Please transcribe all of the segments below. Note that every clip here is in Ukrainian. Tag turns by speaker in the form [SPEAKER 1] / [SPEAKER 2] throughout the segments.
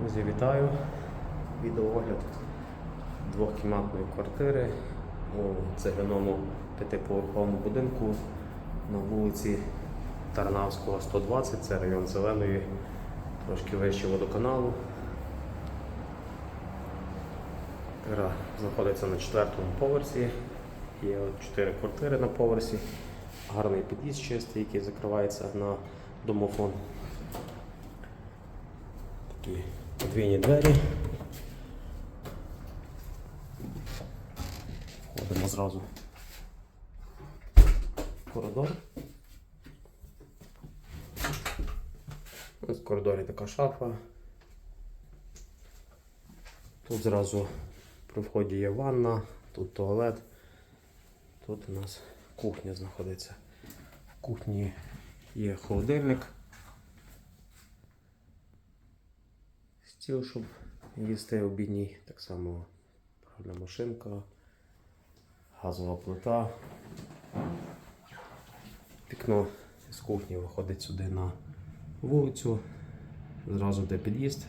[SPEAKER 1] Друзі, вітаю. Відеоогляд двохкімнатної квартири у цегляному п'ятиповерховому будинку на вулиці Тарнавського, 120. Це район Зеленої, трошки вище водоканалу. Квартира знаходиться на четвертому поверсі. Є от чотири квартири на поверсі. Гарний під'їзд чистий, який закривається на домофон. Такі подвійні двері. Входимо зразу в коридор. В коридорі така шафа. Тут зразу при вході є ванна, тут туалет, тут у нас кухня знаходиться. В кухні є холодильник. Стіл, щоб їсти обідній, так само пральна машинка, газова плита. Вікно з кухні виходить сюди на вулицю. Зразу де під'їзд,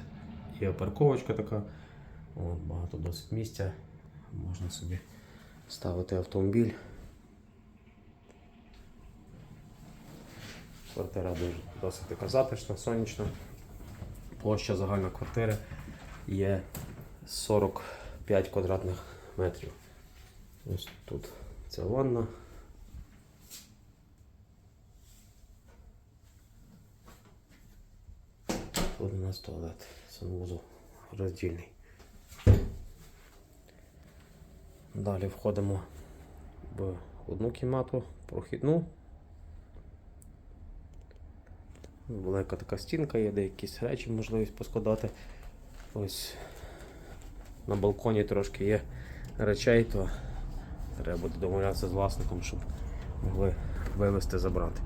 [SPEAKER 1] є парковочка така, От, багато досить місця. Можна собі ставити автомобіль. Квартира дуже досить така затишна, сонячна. Площа загальної квартири є 45 квадратних метрів. Ось тут ця ванна. Тут у нас туалет, санвузол роздільний. Далі входимо в одну кімнату, прохідну. Велика така стінка є, де якісь речі можливість поскладати. Ось на балконі трошки є речей, то треба буде домовлятися з власником, щоб могли вивезти, забрати.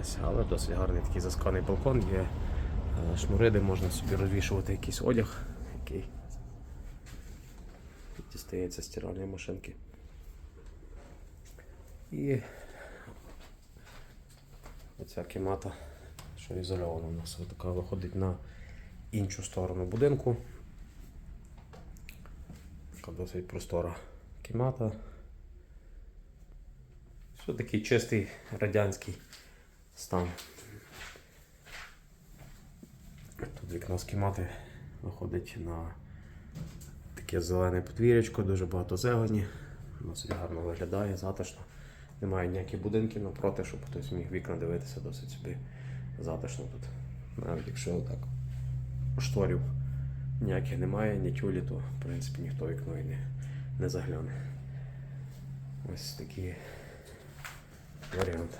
[SPEAKER 1] Ось, але досить гарний такий засканий балкон, є е, шнури, де можна собі розвішувати якийсь одяг, який дістається з стиральної машинки. І оця кімната, що ізольована у нас така виходить на іншу сторону будинку. Така досить простора кімната. Все такий чистий радянський стан. Тут вікно з кімнати виходить на таке зелене подвір'ячко, дуже багато зелені. Досить гарно виглядає, затишно. Немає ніяких будинків напроти, щоб хтось міг вікна дивитися досить собі затишно тут. Навіть якщо так шторів ніяких немає, ні тюлі, то в принципі ніхто вікно і не, не загляне. Ось такий варіант.